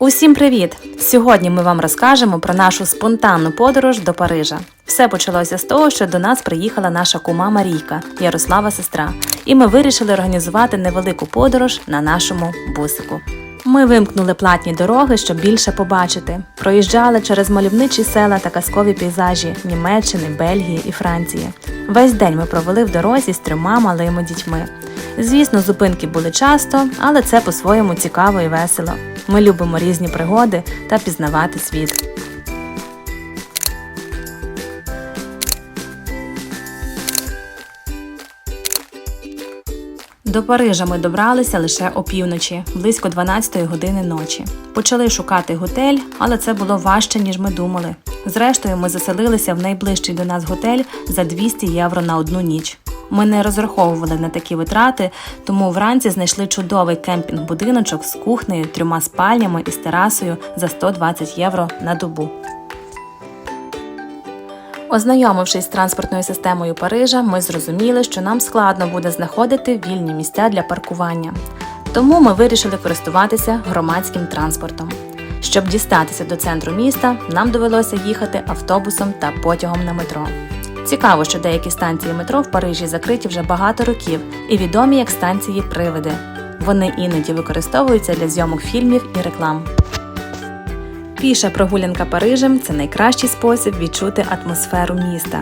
Усім привіт! Сьогодні ми вам розкажемо про нашу спонтанну подорож до Парижа. Все почалося з того, що до нас приїхала наша кума Марійка, Ярослава сестра, і ми вирішили організувати невелику подорож на нашому бусику. Ми вимкнули платні дороги, щоб більше побачити. Проїжджали через мальовничі села та казкові пейзажі Німеччини, Бельгії і Франції. Весь день ми провели в дорозі з трьома малими дітьми. Звісно, зупинки були часто, але це по-своєму цікаво і весело. Ми любимо різні пригоди та пізнавати світ. До Парижа ми добралися лише опівночі, близько 12-ї години ночі. Почали шукати готель, але це було важче, ніж ми думали. Зрештою, ми заселилися в найближчий до нас готель за 200 євро на одну ніч. Ми не розраховували на такі витрати, тому вранці знайшли чудовий кемпінг-будиночок з кухнею, трьома спальнями і з терасою за 120 євро на добу. Ознайомившись з транспортною системою Парижа, ми зрозуміли, що нам складно буде знаходити вільні місця для паркування. Тому ми вирішили користуватися громадським транспортом. Щоб дістатися до центру міста, нам довелося їхати автобусом та потягом на метро. Цікаво, що деякі станції метро в Парижі закриті вже багато років і відомі як станції привиди. Вони іноді використовуються для зйомок фільмів і реклам. Піша прогулянка Парижем це найкращий спосіб відчути атмосферу міста.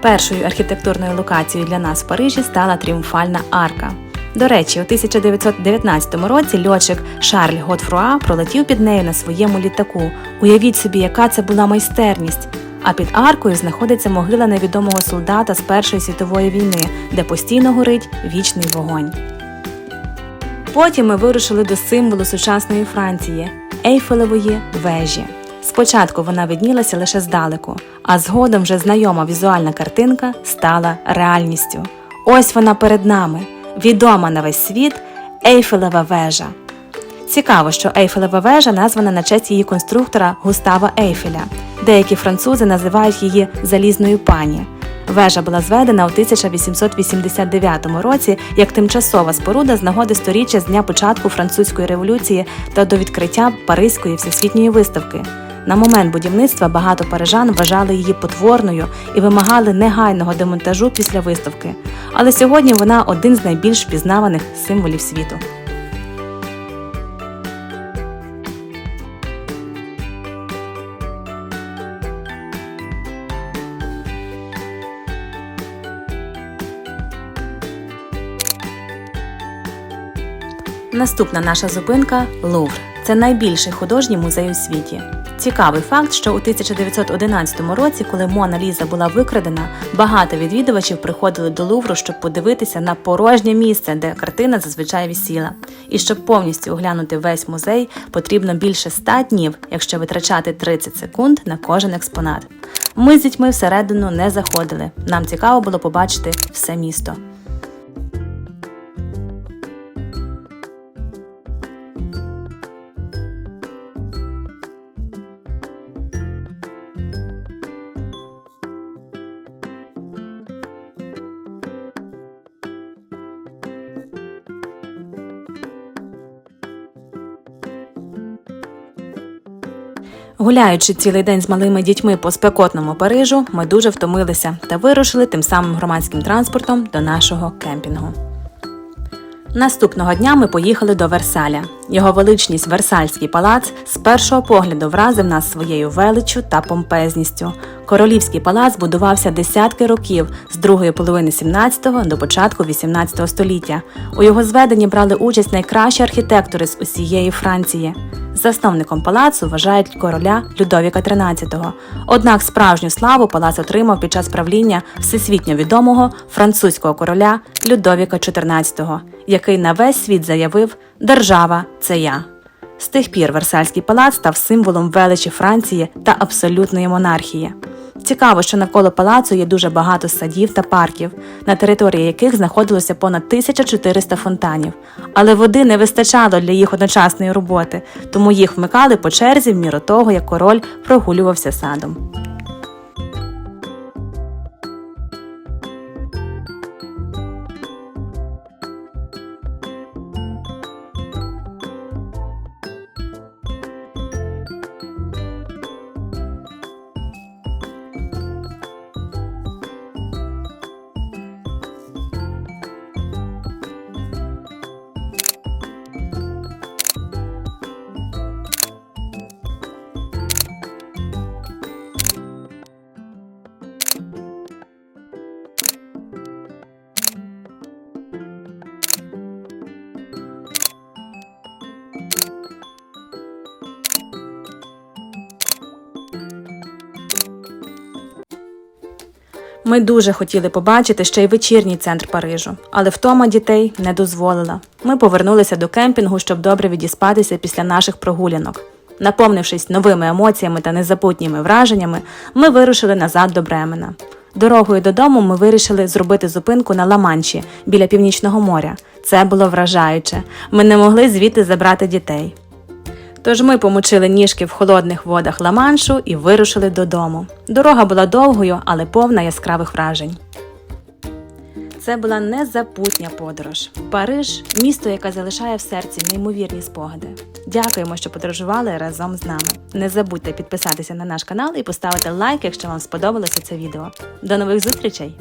Першою архітектурною локацією для нас в Парижі стала тріумфальна арка. До речі, у 1919 році льотчик Шарль Готфруа пролетів під нею на своєму літаку. Уявіть собі, яка це була майстерність. А під аркою знаходиться могила невідомого солдата з Першої світової війни, де постійно горить вічний вогонь. Потім ми вирушили до символу сучасної Франції Ейфелевої вежі. Спочатку вона виднілася лише здалеку, а згодом вже знайома візуальна картинка стала реальністю. Ось вона перед нами, відома на весь світ Ейфелева вежа. Цікаво, що Ейфелева вежа названа на честь її конструктора Густава Ейфеля. Деякі французи називають її залізною пані. Вежа була зведена у 1889 році як тимчасова споруда з нагоди сторіччя з дня початку французької революції та до відкриття Паризької всесвітньої виставки. На момент будівництва багато парижан вважали її потворною і вимагали негайного демонтажу після виставки. Але сьогодні вона один з найбільш впізнаваних символів світу. Наступна наша зупинка Лувр. Це найбільший художній музей у світі. Цікавий факт, що у 1911 році, коли Мона Ліза була викрадена, багато відвідувачів приходили до Лувру, щоб подивитися на порожнє місце, де картина зазвичай висіла. І щоб повністю оглянути весь музей, потрібно більше 100 днів, якщо витрачати 30 секунд на кожен експонат. Ми з дітьми всередину не заходили. Нам цікаво було побачити все місто. Гуляючи цілий день з малими дітьми по спекотному Парижу, ми дуже втомилися та вирушили тим самим громадським транспортом до нашого кемпінгу. Наступного дня ми поїхали до Версаля. Його величність Версальський палац з першого погляду вразив нас своєю величчю та помпезністю. Королівський палац будувався десятки років з другої половини 17-го до початку 18 століття. У його зведенні брали участь найкращі архітектори з усієї Франції. Засновником палацу вважають короля Людовіка XIII. Однак справжню славу палац отримав під час правління всесвітньо відомого французького короля Людовіка XIV, який на весь світ заявив Держава це я. З тих пір Версальський палац став символом величі Франції та абсолютної монархії. Цікаво, що навколо палацу є дуже багато садів та парків, на території яких знаходилося понад 1400 фонтанів. Але води не вистачало для їх одночасної роботи, тому їх вмикали по черзі в міру того, як король прогулювався садом. Ми дуже хотіли побачити ще й вечірній центр Парижу, але втома дітей не дозволила. Ми повернулися до кемпінгу, щоб добре відіспатися після наших прогулянок. Наповнившись новими емоціями та незабутніми враженнями, ми вирушили назад до Бремена. Дорогою додому ми вирішили зробити зупинку на Ла-Манші біля північного моря. Це було вражаюче. Ми не могли звідти забрати дітей. Тож ми помочили ніжки в холодних водах Ла-Маншу і вирушили додому. Дорога була довгою, але повна яскравих вражень. Це була незапутня подорож. Париж місто, яке залишає в серці неймовірні спогади. Дякуємо, що подорожували разом з нами. Не забудьте підписатися на наш канал і поставити лайк, якщо вам сподобалося це відео. До нових зустрічей!